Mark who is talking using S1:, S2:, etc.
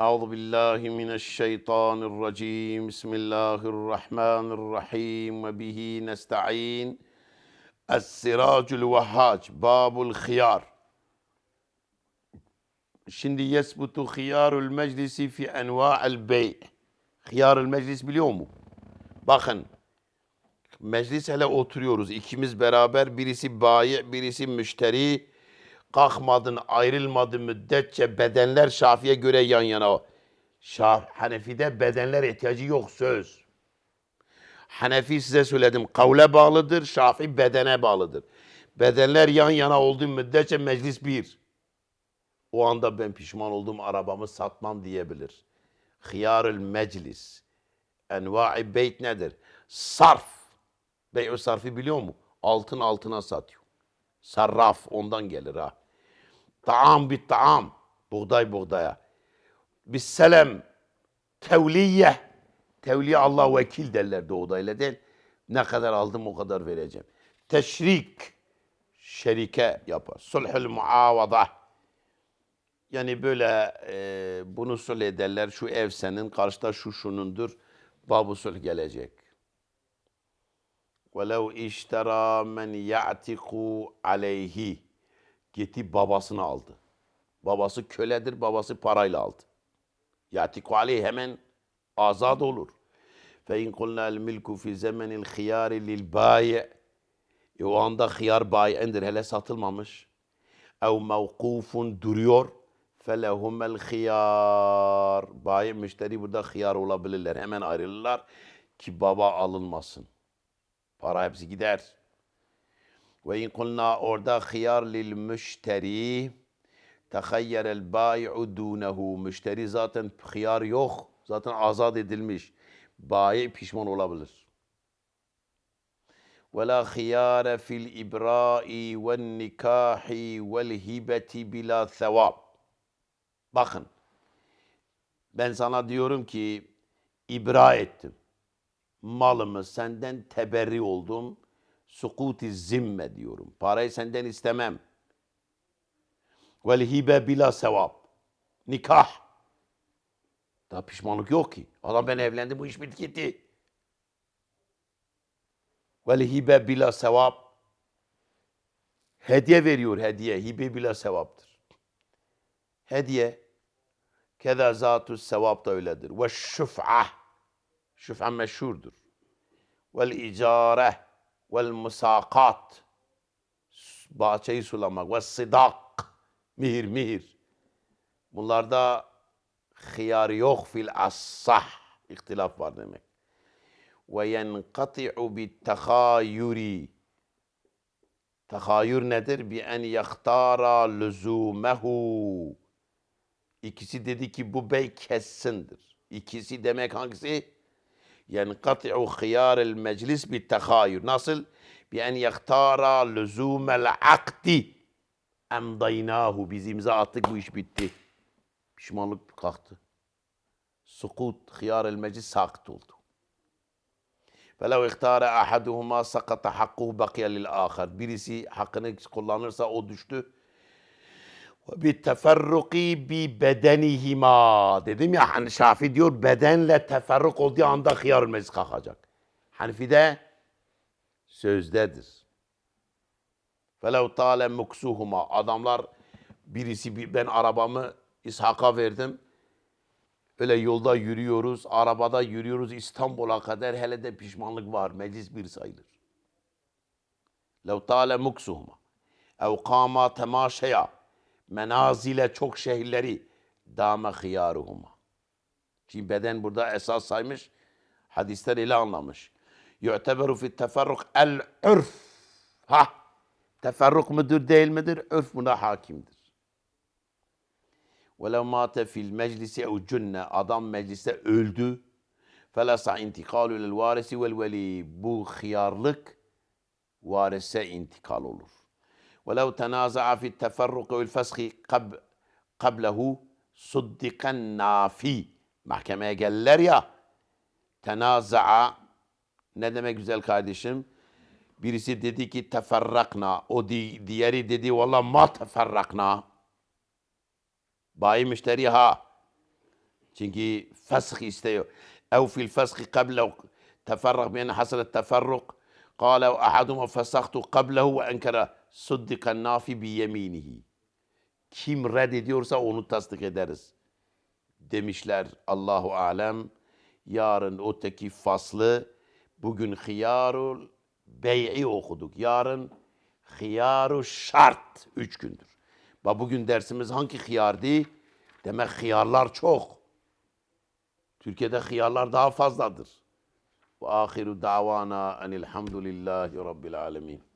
S1: أعوذ بالله من الشيطان الرجيم بسم الله الرحمن الرحيم وبه نستعين السراج الوهاج باب الخيار Şimdi yesbutu khiyarul meclisi fi enva'el bey. Khiyarul meclis biliyor mu? Bakın. Meclis hele oturuyoruz. ikimiz beraber birisi bayi, birisi müşteri. Kalkmadın, ayrılmadı müddetçe bedenler Şafi'ye göre yan yana. Şaf, Hanefi'de bedenler ihtiyacı yok söz. Hanefi size söyledim kavle bağlıdır, Şafi bedene bağlıdır. Bedenler yan yana olduğu müddetçe meclis bir. O anda ben pişman oldum arabamı satmam diyebilir. Hıyarül meclis. Enva'i beyt nedir? Sarf. Bey'ü sarfı biliyor mu? Altın altına satıyor. Sarraf ondan gelir ha. Taam bit taam. Buğday buğdaya. Bisselem. Tevliye. Tevliye Allah vekil derler doğuda öyle değil. Ne kadar aldım o kadar vereceğim. Teşrik. Şerike yapar. Sulhül muavada. Yani böyle e, bunu sulh ederler. Şu ev senin, karşıda şu şunundur. Babu sulh gelecek. وَلَوْ اِشْتَرَى مَنْ يَعْتِقُ عَلَيْهِ Gitti babasını aldı. Babası köledir, babası parayla aldı. Yatiku aleyh hemen azad olur. Fe in kulna el milku fi zemenil khiyari lil bayi. E o anda hıyar bayi'indir hele satılmamış. Ev mevkufun duruyor. Felehumel khiyar. Bayi müşteri burada hıyar olabilirler. Hemen ayrılırlar ki baba alınmasın. Para hepsi gider. Ve in kulna orada hıyar lil müşteri tehayyerel bai'u dunehu. Müşteri zaten hıyar yok. Zaten azat edilmiş. Bayi pişman olabilir. Ve la hıyare fil ibra'i ve nikahi vel hibeti bila sevab. Bakın. Ben sana diyorum ki ibra ettim. Malımı senden teberri oldum. Sukuti zimme diyorum. Parayı senden istemem. Vel hibe bila sevap. Nikah. Daha pişmanlık yok ki. Adam ben evlendim bu iş bitti. Vel hibe bila sevap. Hediye veriyor hediye. Hibe bila sevaptır. Hediye. Keda zatu sevap da öyledir. Ve şuf'a. Şuf'a meşhurdur. Vel icare. Vel musakat. Bahçeyi sulamak. Ve sıdak. Mihir mihir. Bunlarda hıyar yok fil assah. İhtilaf var demek. Ve yenkati'u bit tehayuri. Tehayür nedir? Bi en yahtara lüzumehu. İkisi dedi ki bu bey kessindir. İkisi demek hangisi? Yenkati'u hıyarel meclis bit tehayür. Nasıl? Bi en yahtara lüzumel akdi. Emdaynahu. Biz imza attık bu iş bitti. Pişmanlık kalktı. Sukut hıyarel meclis sakit oldu. فَلَوْ اِخْتَارَ اَحَدُهُمَا سَقَطَ حَقُّهُ بَقِيَ لِلْآخَرِ Birisi hakkını kullanırsa o düştü. bir teferruki bi bedenihima dedim ya hani Şafi diyor bedenle teferruk olduğu anda hıyar meclis kalkacak. Hanifi de sözdedir. Felev tale muksuhuma adamlar birisi ben arabamı İshak'a verdim. Öyle yolda yürüyoruz, arabada yürüyoruz İstanbul'a kadar hele de pişmanlık var. Meclis bir sayılır. Lev tale muksuhuma ev kama temaşeya Menazile çok şehirleri dâme hıyâruhuma. Şimdi beden burada esas saymış, hadisler ile anlamış. Yu'teberu fit teferruk el ürf. Ha, teferruk müdür değil midir? Ürf buna hakimdir. وَلَوْ مَاتَ فِي الْمَجْلِسِ اَوْ cünne Adam mecliste öldü. فَلَسَ اِنْتِقَالُ لِلْوَارِسِ وَالْوَلِي Bu hıyarlık varise intikal olur. وَلَوْ تَنَازَعَ فِي التَّفَرُّقِ وَالْفَسْخِ قَبْ قَبْلَهُ صُدِّقَ النَّافِي Mahkemeye gelirler ya, tenaza'a ne demek güzel kardeşim? Birisi dedi ki teferrakna, o di, diğeri dedi valla ma teferrakna. Bayi müşteri ha. Çünkü fesh istiyor. Ev fil feshi qablehu teferrak beyne hasalet teferruk. Ahaduma fesahtu qablehu ve enkara suddikan nafi bi yeminihi. Kim reddediyorsa onu tasdik ederiz. Demişler Allahu alem. Yarın öteki faslı bugün hıyarul bey'i okuduk. Yarın hıyaru şart. Üç gündür. Bak bugün dersimiz hangi hıyardı? Demek hıyarlar çok. Türkiye'de hıyarlar daha fazladır. Ve ahiru davana enilhamdülillahi rabbil alemin.